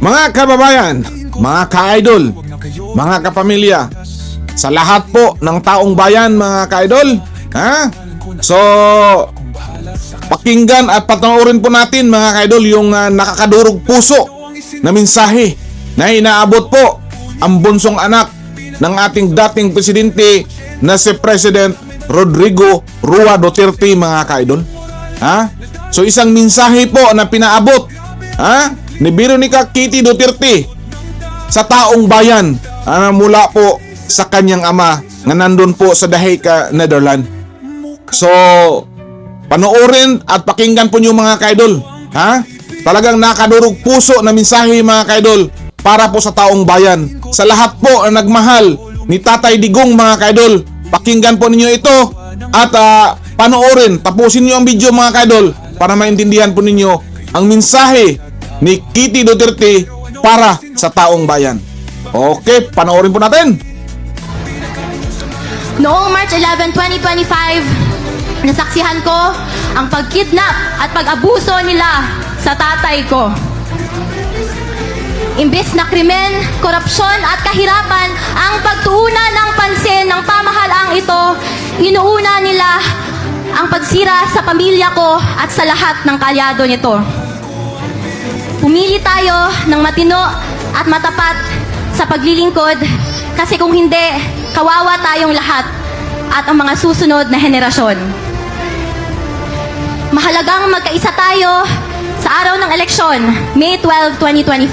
Mga kababayan, mga ka-idol, mga kapamilya, sa lahat po ng taong bayan mga ka-idol, ha? So, pakinggan at panoorin po natin mga ka-idol yung ah, nakakadurog puso na mensahe na inaabot po ang bunsong anak ng ating dating presidente na si President Rodrigo Rua Duterte mga ka-idol. Ha? So isang mensahe po na pinaabot ha? Ni Veronica Kitty Duterte sa taong bayan ah, mula po sa kanyang ama na nandun po sa Dahika, Netherlands. So, panoorin at pakinggan po niyo mga kaidol. Ha? Talagang nakadurog puso na mensahe mga kaidol para po sa taong bayan. Sa lahat po ang nagmahal ni Tatay Digong mga kaidol. Pakinggan po ninyo ito at ah, panoorin. Tapusin niyo ang video mga kaidol para maintindihan po ninyo ang mensahe ni Kitty Duterte para sa taong bayan. Okay, panoorin po natin. Noong March 11, 2025, nasaksihan ko ang pagkidnap at pag-abuso nila sa tatay ko. Imbes na krimen, korupsyon at kahirapan ang pagtuunan ng pansin ng pamahalaang ito, inuuna nila ang pagsira sa pamilya ko at sa lahat ng kalyado nito. Pumili tayo ng matino at matapat sa paglilingkod kasi kung hindi, kawawa tayong lahat at ang mga susunod na henerasyon. Mahalagang magkaisa tayo sa araw ng eleksyon, May 12, 2025.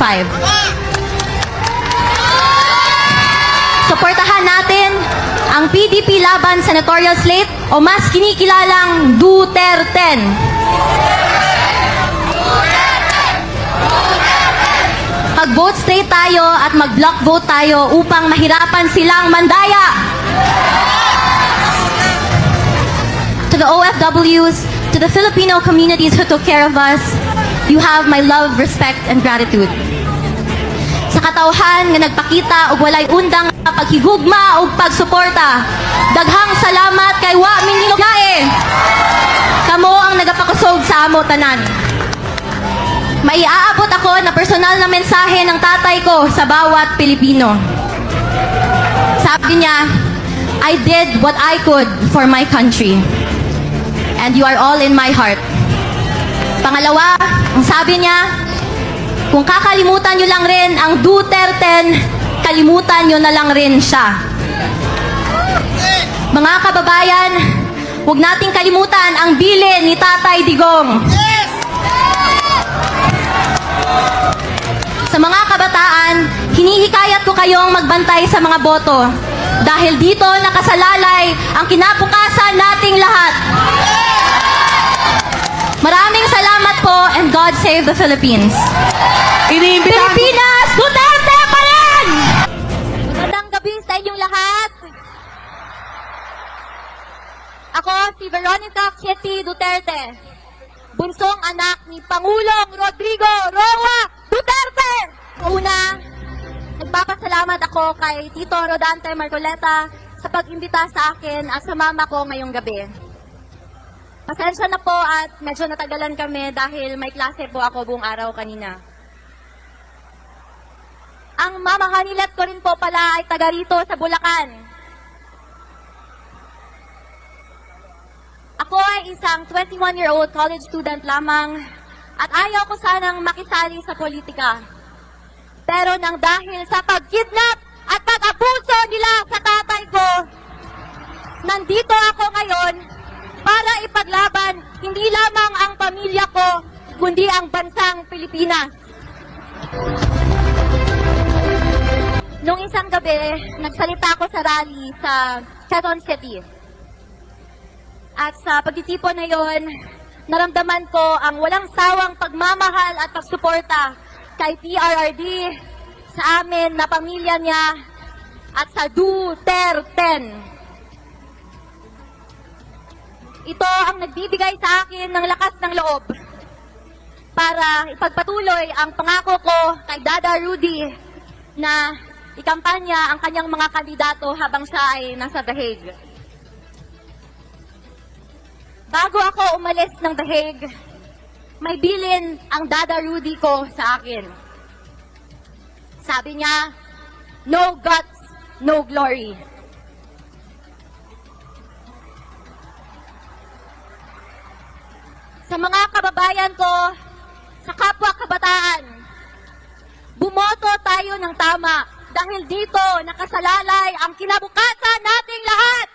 Suportahan natin ang PDP Laban Senatorial Slate o mas kinikilalang Duterte. Mag-vote straight tayo at mag-block vote tayo upang mahirapan silang mandaya. To the OFWs, to the Filipino communities who took care of us, you have my love, respect, and gratitude. Sa katawhan nga nagpakita og walay undang paghigugma ug pagsuporta. Daghang salamat kay wa mingilae. Kamo ang nagapakusog sa amo tanan. May aabot ako na personal na mensahe ng tatay ko sa bawat Pilipino. Sabi niya, I did what I could for my country. And you are all in my heart. Pangalawa, ang sabi niya, kung kakalimutan nyo lang rin ang Duterte, kalimutan nyo na lang rin siya. Mga kababayan, huwag nating kalimutan ang bilin ni Tatay Digong. Sa mga kabataan, hinihikayat ko kayong magbantay sa mga boto dahil dito nakasalalay ang kinabukasan nating lahat. Maraming salamat po and God save the Philippines. Iniimbitahan Pilipinas, Duterte pa rin! Magandang gabi sa inyong lahat. Ako si Veronica Kitty Duterte, bunsong anak ni Pangulong Rodrigo Roa Duterte. Una, nagpapasalamat ako kay Tito Rodante Marcoleta sa pag-imbita sa akin at sa mama ko ngayong gabi. Pasensya na po at medyo natagalan kami dahil may klase po ako buong araw kanina. Ang mama kanilat ko rin po pala ay taga rito sa Bulacan. Ako ay isang 21-year-old college student lamang at ayaw ko sanang makisali sa politika. Pero nang dahil sa pagkidnap at pag-abuso nila sa tatay ko, nandito ako ngayon para ipaglaban hindi lamang ang pamilya ko, kundi ang bansang Pilipinas. Nung isang gabi, nagsalita ako sa rally sa Quezon City. At sa pagtitipon na yon, naramdaman ko ang walang sawang pagmamahal at pagsuporta kay PRRD, sa amin na pamilya niya, at sa Duterte. Ito ang nagbibigay sa akin ng lakas ng loob para ipagpatuloy ang pangako ko kay Dada Rudy na ikampanya ang kanyang mga kandidato habang siya ay nasa The Hague. Bago ako umalis ng The Hague, may bilin ang Dada Rudy ko sa akin. Sabi niya, no guts, no glory. Sa mga kababayan ko, sa kapwa kabataan, bumoto tayo ng tama dahil dito nakasalalay ang kinabukasan nating lahat.